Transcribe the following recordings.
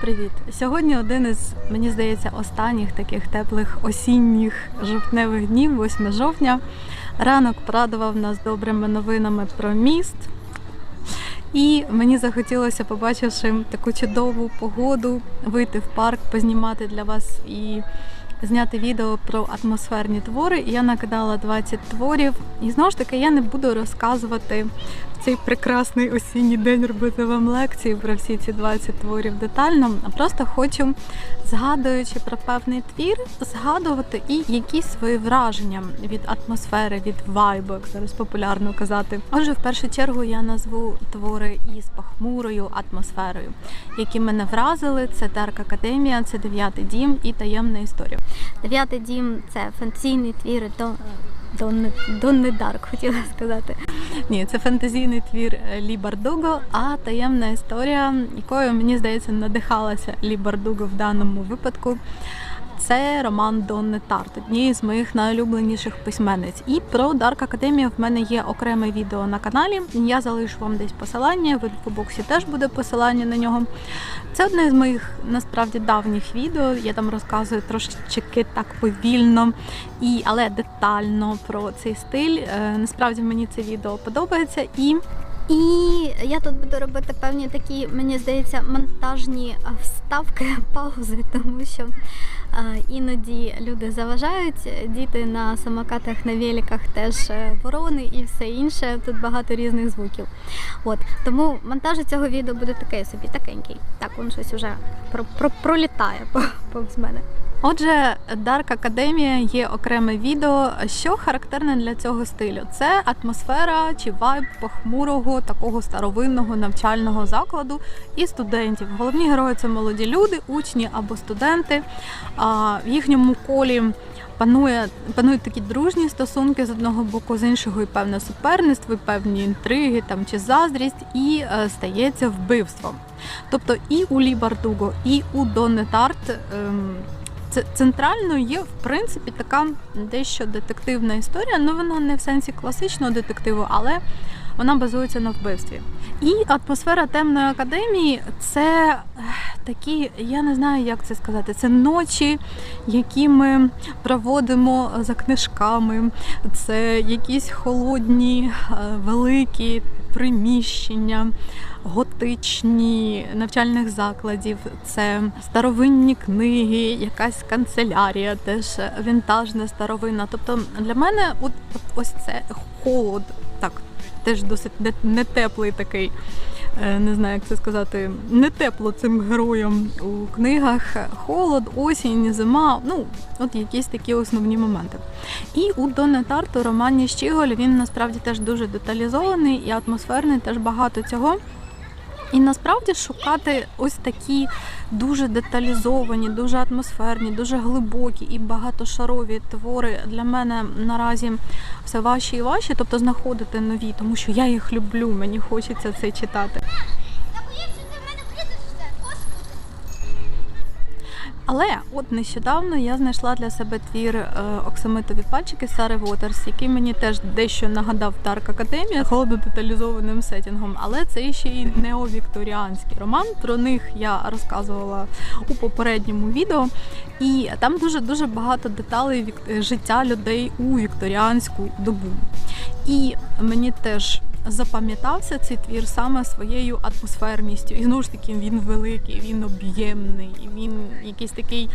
привіт! Сьогодні один із, мені здається, останніх таких теплих осінніх жовтневих днів, 8 жовтня. Ранок порадував нас добрими новинами про міст. І мені захотілося, побачивши таку чудову погоду, вийти в парк, познімати для вас і зняти відео про атмосферні твори. Я накидала 20 творів. І знову ж таки я не буду розказувати цей прекрасний осінній день робити вам лекції про всі ці 20 творів детально, а просто хочу, згадуючи про певний твір, згадувати і якісь свої враження від атмосфери, від вайбу, як зараз популярно казати. Отже, в першу чергу я назву твори із похмурою атмосферою, які мене вразили. Це Дарк Академія, це дев'ятий дім і таємна історія. Дев'ятий дім це фантазійний твір до Донни Дарк, хотіла сказати. Ні, це фентезійний твір е, Лі Бардуго, а таємна історія, якою мені здається надихалася Лі Бардуго в даному випадку. Це роман Донни Тарт, однієї з моїх найулюбленіших письменниць. І про Дарк Академію в мене є окреме відео на каналі. Я залишу вам десь посилання. В інфобоксі теж буде посилання на нього. Це одне з моїх насправді давніх відео. Я там розказую трошечки так повільно і але детально про цей стиль. Е, Насправді мені це відео подобається і. І я тут буду робити певні такі, мені здається, монтажні вставки, паузи, тому що іноді люди заважають. Діти на самокатах, на великах теж е, ворони і все інше. Тут багато різних звуків. От тому монтаж цього відео буде такий собі, такенький. Так, він щось уже про, про, пролітає повз мене. Отже, Dark Академія є окреме відео, що характерне для цього стилю. Це атмосфера чи вайб похмурого такого старовинного навчального закладу і студентів. Головні герої це молоді люди, учні або студенти. В їхньому колі панує панують такі дружні стосунки з одного боку, з іншого і певне суперництво, і певні інтриги там чи заздрість, і е, стається вбивством. Тобто і у Лі Бардуго, і у Донне Тарт. Ем, це центральною є в принципі така дещо детективна історія. Ну вона не в сенсі класичного детективу, але вона базується на вбивстві. І атмосфера темної академії це ех, такі, я не знаю, як це сказати. Це ночі, які ми проводимо за книжками, це якісь холодні, е, великі приміщення готичні навчальних закладів, це старовинні книги, якась канцелярія, теж вінтажна старовинна. Тобто для мене от, ось це холод, так, теж досить не, не такий. Е, Не знаю, як це сказати, не тепло цим героям у книгах. Холод, осінь, зима. Ну, от якісь такі основні моменти. І у донетарту романі Щіголь він насправді теж дуже деталізований і атмосферний, теж багато цього. І насправді шукати ось такі дуже деталізовані, дуже атмосферні, дуже глибокі і багатошарові твори для мене наразі все важче і важче, тобто знаходити нові, тому що я їх люблю, мені хочеться це читати. Але от нещодавно я знайшла для себе твір е, Оксамитові пальчики Сари Вотерс, який мені теж дещо нагадав Дарк Академія холододеталізованим сетінгом. Але це ще й неовікторіанський роман. Про них я розказувала у попередньому відео. І там дуже дуже багато деталей вік- життя людей у вікторіанську добу. І мені теж запам'ятався цей твір саме своєю атмосферністю. І знову ж таки він великий, він об'ємний, він якийсь такий.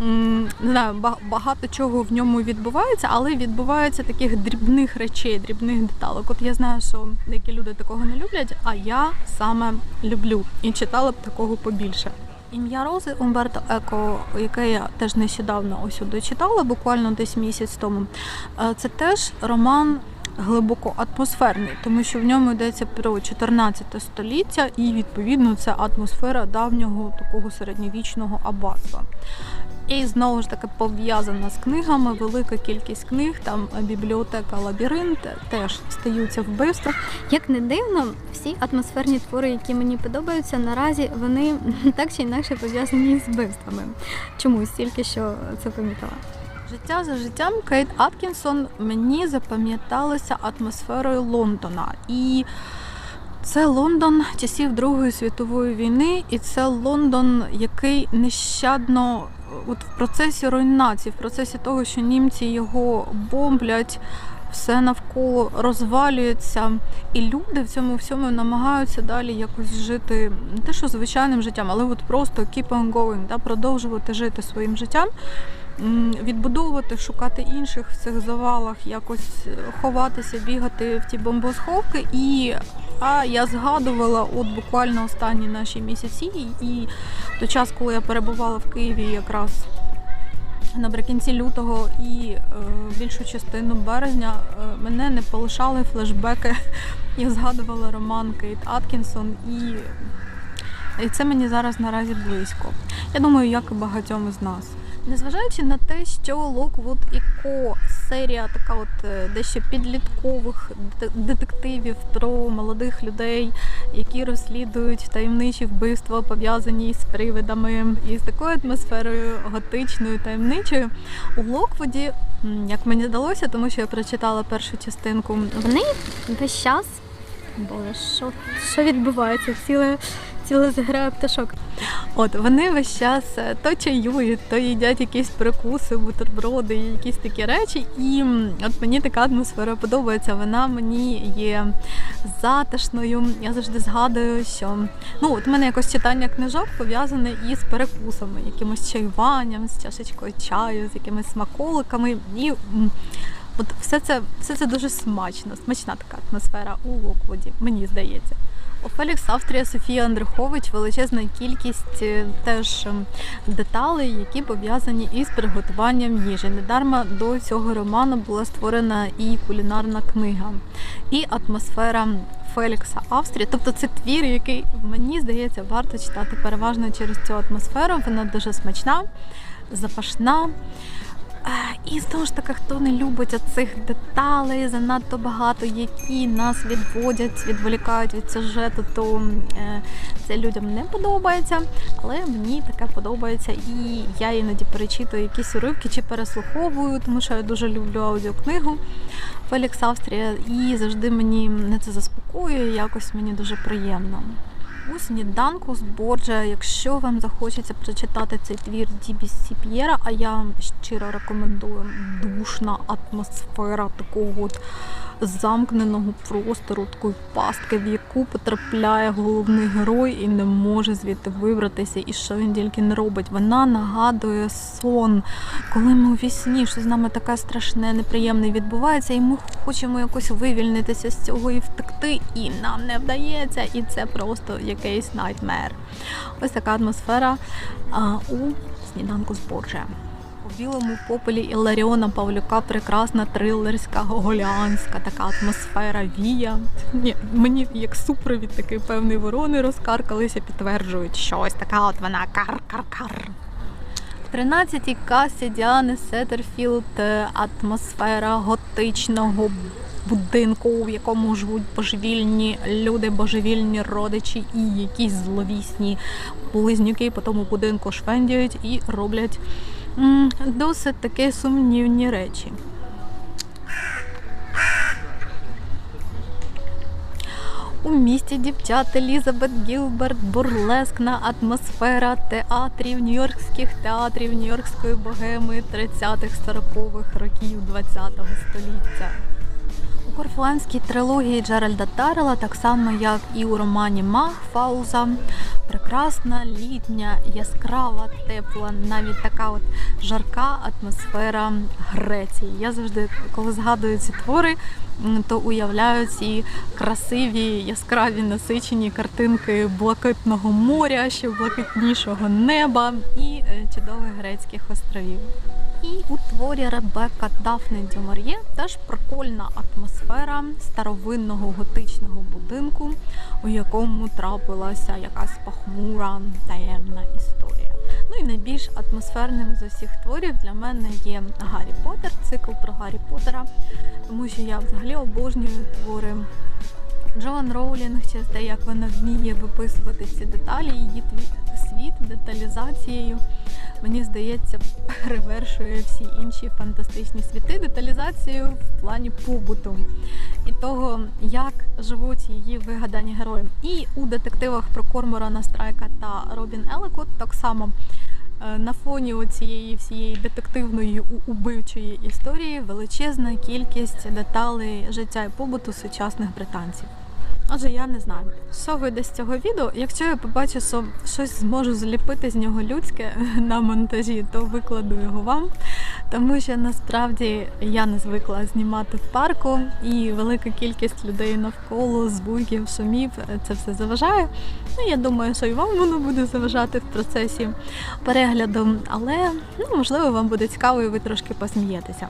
Не знаю, багато чого в ньому відбувається, але відбувається таких дрібних речей, дрібних деталок. От я знаю, що деякі люди такого не люблять, а я саме люблю і читала б такого побільше. Ім'я Рози Умберто Еко, яке я теж нещодавно ось дочитала, буквально десь місяць тому. е, Це теж роман глибоко атмосферний, тому що в ньому йдеться про 14 століття, і відповідно це атмосфера давнього такого середньовічного аббатства. І знову ж таки пов'язана з книгами, велика кількість книг, там бібліотека Лабіринт теж стаються вбивства. Як не дивно, всі атмосферні твори, які мені подобаються, наразі вони так чи інакше пов'язані з вбивствами. Чомусь тільки що це помітила. Життя за життям Кейт Аткінсон мені запам'яталося атмосферою Лондона. І Це Лондон часів Другої світової війни, і це Лондон, який нещадно от в процесі руйнації, в процесі того, що німці його бомблять, все навколо розвалюється, і люди в цьому всьому намагаються далі якось жити не те, що звичайним життям, але от просто keep on going, да, продовжувати жити своїм життям. Відбудовувати, шукати інших в цих завалах, якось ховатися, бігати в ті бомбосховки. І а я згадувала от буквально останні наші місяці, і той час, коли я перебувала в Києві, якраз наприкінці лютого і е, більшу частину березня е, мене не полишали флешбеки. Я згадувала роман Кейт Аткінсон, і, і це мені зараз наразі близько. Я думаю, як і багатьом із нас. Незважаючи на те, що Локвуд і Ко серія така от е, дещо підліткових детективів про молодих людей, які розслідують таємничі вбивства, пов'язані з привидами і з такою атмосферою готичною, таємничою. У Локвуді, як мені здалося, тому що я прочитала першу частинку. Вони весь час. Боже, що, що відбувається? Ціле, ціле зграє пташок. От вони весь час е, то чаюють, то їдять якісь прикуси, бутерброди, якісь такі речі. І от мені така атмосфера подобається. Вона мені є затишною. Я завжди згадую, що ну от мене якось читання книжок пов'язане із перекусами, якимось чаюванням, з чашечкою чаю, з якимись смаколиками. І от все це, все це дуже смачно, смачна така атмосфера у Локвуді, мені здається. У Фелікс Австрія Софія Андрухович величезна кількість е, теж ем, деталей, які пов'язані із приготуванням їжі. Недарма до цього роману була створена і кулінарна книга, і атмосфера Фелікса Австрії. Тобто це твір, який мені здається варто читати переважно через цю атмосферу. Вона дуже смачна, запашна. Е, І знову ж таки, хто не любить цих деталей занадто багато, які нас відводять, відволікають від сюжету, то е, це людям не подобається. Але мені таке подобається, і я іноді перечитую якісь уривки чи переслуховую, тому що я дуже люблю аудіокнигу Фелікс Австрія, і завжди мені не це заспокоює, якось мені дуже приємно. У сніданку з Борджа, якщо вам захочеться прочитати цей твір Дібісі Сіп'єра, а я вам щиро рекомендую. Душна атмосфера такого от замкненого простору, такої пастки, в яку потрапляє головний герой і не може звідти вибратися, і що він тільки не робить. Вона нагадує сон, коли ми у вісні, що з нами таке страшне, неприємне відбувається, і ми хочемо якось вивільнитися з цього і втекти, і нам не вдається. І це просто якийсь найтмер. Ось така атмосфера а, у сніданку з Борджем. У білому попелі Іларіона Павлюка прекрасна трилерська голіанська така атмосфера вія. Ні, мені як супровід такий певний ворони розкаркалися, підтверджують, що ось така от вона кар-кар-кар. В 13-й касі Діани Сеттерфілд е, атмосфера готичного будинку, в якому живуть божевільні люди, божевільні родичі і якісь зловісні близнюки по тому будинку швендяють і роблять досить таки сумнівні речі. У місті дівчат Елізабет Гілберт, бурлескна атмосфера театрів, нью-йоркських театрів, нью-йоркської богеми 30-х 40-х років ХХ століття. У трилогії Джеральда Таррела, так само як і у романі Махфауза, прекрасна літня, яскрава, тепла, навіть така от жарка атмосфера Греції. Я завжди, коли згадую ці твори, то уявляю ці красиві, яскраві насичені картинки блакитного моря, ще блакитнішого неба і е, чудових грецьких островів. І у творі Ребекка Дафни Дюмар'є теж прикольна атмосфера старовинного готичного будинку, у якому трапилася якась похмура таємна історія. Ну і найбільш атмосферним з усіх творів для мене є Гаррі Поттер, цикл про Гаррі Поттера, тому що я взагалі обожнюю твори. Джоан Роулінг через те, як вона вміє виписувати ці деталі, її світ деталізацією мені здається, перевершує всі інші фантастичні світи деталізацією в плані побуту і того, як живуть її вигадані герої. І у детективах про Корморана Страйка та Робін Елекот так само е, на фоні цієї всієї детективної убивчої історії величезна кількість деталей життя і побуту сучасних британців. Отже, я не знаю, що вийде з цього відео. Якщо я побачу, що щось зможу зліпити з нього людське на монтажі, то викладу його вам. Тому що насправді я не звикла знімати в парку, і велика кількість людей навколо, звуків, шумів це все заважає. Ну, я думаю, що і вам воно буде заважати в процесі перегляду, але ну, можливо вам буде цікаво і ви трошки посмієтеся.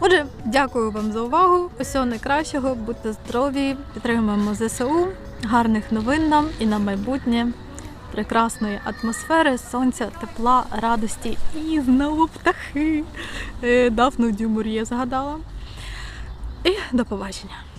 Отже, дякую вам за увагу. Усього найкращого, будьте здорові, підтримуємо ЗСУ, гарних новин нам і на майбутнє, прекрасної атмосфери, сонця, тепла, радості і знову птахи. Е, Дафну Дюмур'є згадала. І до побачення.